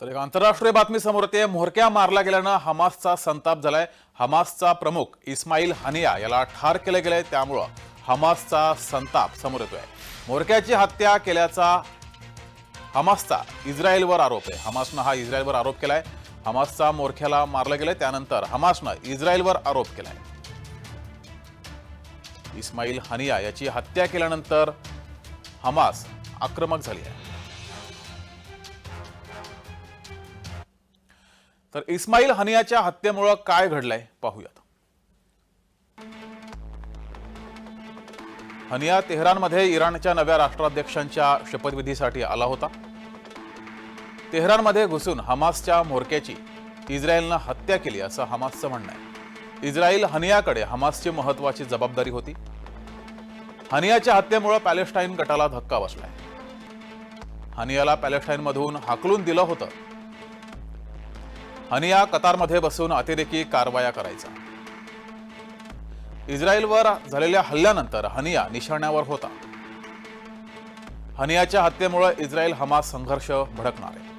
तर एक आंतरराष्ट्रीय बातमी समोर येते. म्होरक्या मारला गेल्यानं हमासचा संताप झालाय. हमासचा प्रमुख इस्माईल हनिया याला ठार केलं गेलंय त्यामुळं हमासचा संताप समोर येतोय. म्होरक्याची हत्या केल्याचा हमासचा इस्रायलवर आरोप आहे. हमासनं हा इस्रायलवर आरोप केलाय. हमासचा मोरख्याला मारलं गेलंय. त्यानंतर हमासनं इस्रायलवर आरोप केलाय. इस्माईल हनिया याची हत्या केल्यानंतर हमास आक्रमक झाली आहे. तर इस्माईल हनियाच्या हत्येमुळं काय घडलंय पाहूयात. हनिया तेहरानमध्ये इराणच्या नव्या राष्ट्राध्यक्षांच्या शपथविधीसाठी आला होता. तेहरानमध्ये घुसून हमासच्या म्होरक्याची इस्रायलनं हत्या केली असं हमासचं म्हणणं आहे. इस्रायल हनियाकडे हमासची महत्वाची जबाबदारी होती. हनियाच्या हत्येमुळं पॅलेस्टाईन गटाला धक्का बसलाय. हनियाला पॅलेस्टाईनमधून हाकलून दिलं होतं. हनिया कतारमध्ये बसून अतिरेकी कारवाया करायचा. इस्रायलवर झालेल्या हल्ल्यानंतर हनिया निशाण्यावर होता. हनियाच्या हत्येमुळे इस्रायल हमास संघर्ष भडकणार आहे.